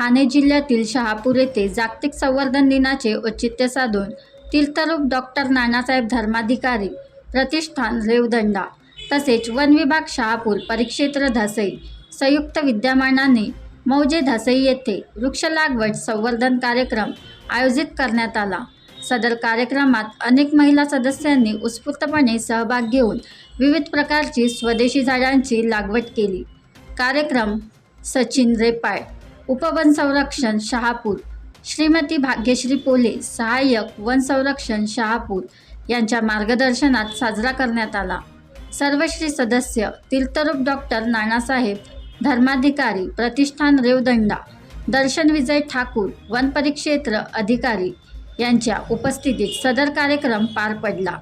ठाणे जिल्ह्यातील शहापूर येथे जागतिक संवर्धन दिनाचे औचित्य साधून तीर्थरूप डॉक्टर नानासाहेब धर्माधिकारी प्रतिष्ठान रेवदंडा तसेच वन विभाग शहापूर परिक्षेत्र धसई संयुक्त विद्यमानाने मौजे धसई येथे वृक्ष लागवड संवर्धन कार्यक्रम आयोजित करण्यात आला. सदर कार्यक्रमात अनेक महिला सदस्यांनी उत्स्फूर्तपणे सहभाग घेऊन विविध प्रकारची स्वदेशी झाडांची लागवड केली. कार्यक्रम सचिन रेपाळ उपवन संरक्षण शहापूर. श्रीमती भाग्यश्री पोले सहाय्यक वन संरक्षण शहापूर यांच्या मार्गदर्शनात साजरा करण्यात आला. सर्वश्री सदस्य तीर्थरूप डॉक्टर नानासाहेब धर्माधिकारी प्रतिष्ठान रेवदंडा दर्शन विजय ठाकूर वन परिक्षेत्र अधिकारी यांच्या उपस्थितीत सदर कार्यक्रम पार पडला.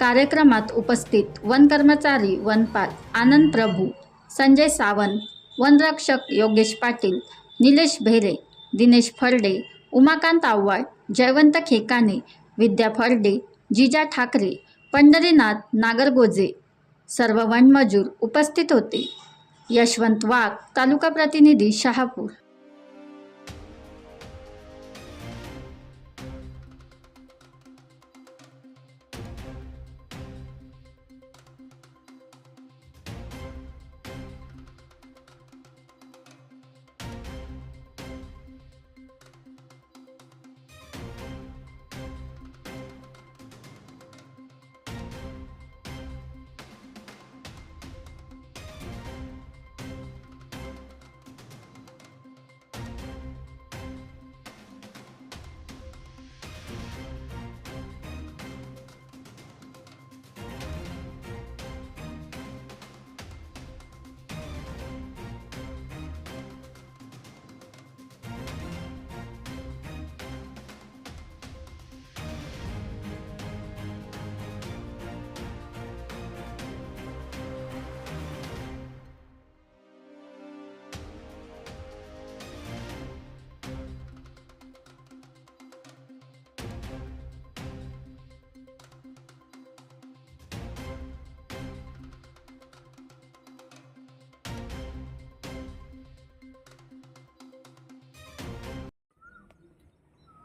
कार्यक्रमात उपस्थित वन कर्मचारी वनपाल आनंद प्रभू संजय सावंत वनरक्षक योगेश पाटील निलेश भेरे दिनेश फरडे उमाकांत आव्हाड जयवंत खेकाने विद्या फरडे जिजा ठाकरे पंढरीनाथ नागरगोजे सर्व वनमजूर उपस्थित होते. यशवंत वाघ तालुका प्रतिनिधी शहापूर.